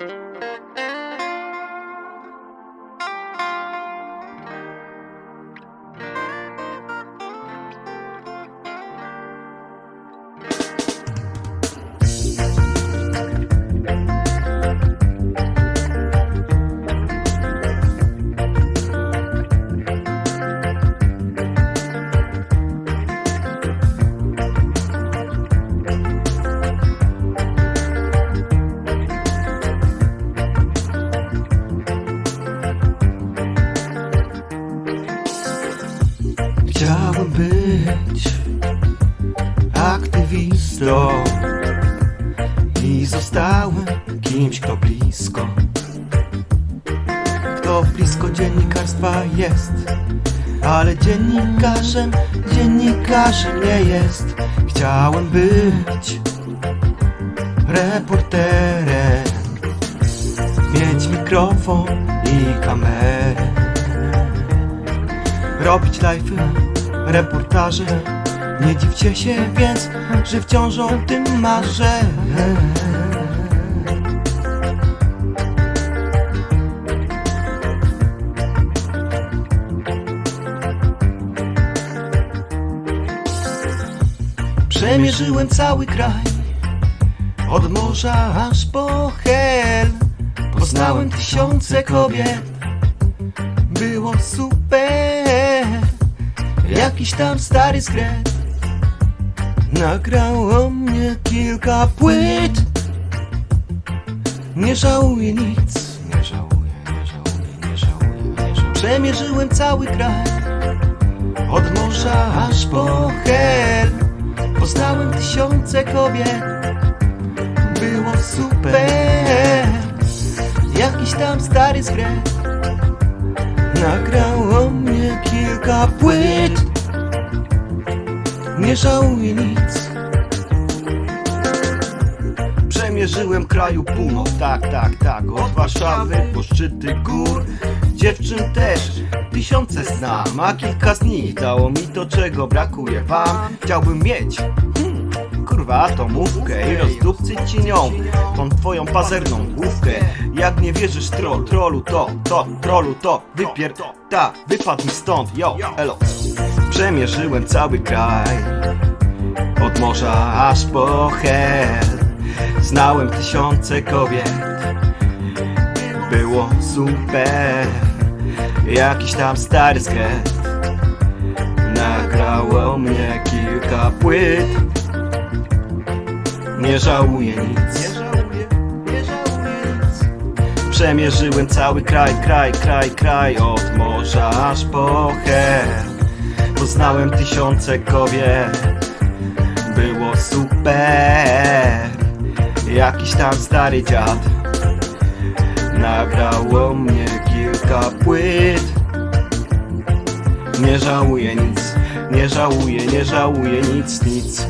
Música być aktywistą. I zostałem kimś, kto blisko, kto blisko dziennikarstwa jest, ale dziennikarzem, dziennikarzem nie jest. Chciałem być reporterem, mieć mikrofon i kamerę, robić live'y, reportaże. Nie dziwcie się więc, że wciąż o tym marzę. Przemierzyłem cały kraj Od morza aż po hel Poznałem tysiące kobiet Było super Jakiś tam stary skret Nagrał o mnie kilka płyt. Nie żałuję nic. Nie żałuję, nie żałuję, nie żałuję, nie żałuję. Przemierzyłem cały kraj. Od morza aż po hel. Poznałem tysiące kobiet. Było super. Jakiś tam stary skret Nagrał kilka płyt. Nie żałuję nic. Przemierzyłem kraju północ, tak, tak, tak. Od Warszawy po szczyty gór. Dziewczyn też tysiące znam A kilka z nich dało mi to, czego brakuje wam. Chciałbym mieć Kurwa, atomówkę i rozdupcyć ci nią Tą twoją pazerną główkę. Jak nie wierzysz troll, trollu to, to, trollu to Wypier... ta, wypadł mi stąd, yo, elo. Przemierzyłem cały kraj Od morza aż po hel. Znałem tysiące kobiet Było super. Jakiś tam stary skret Nagrało mnie kilka płyt Nie żałuję nic. Przemierzyłem cały kraj, kraj, kraj, kraj Od morza aż po hel Poznałem tysiące kobiet. Było super. Jakiś tam stary dziad. Nagrało mnie kilka płyt. Nie żałuję nic, nie żałuję, nie żałuję nic, nic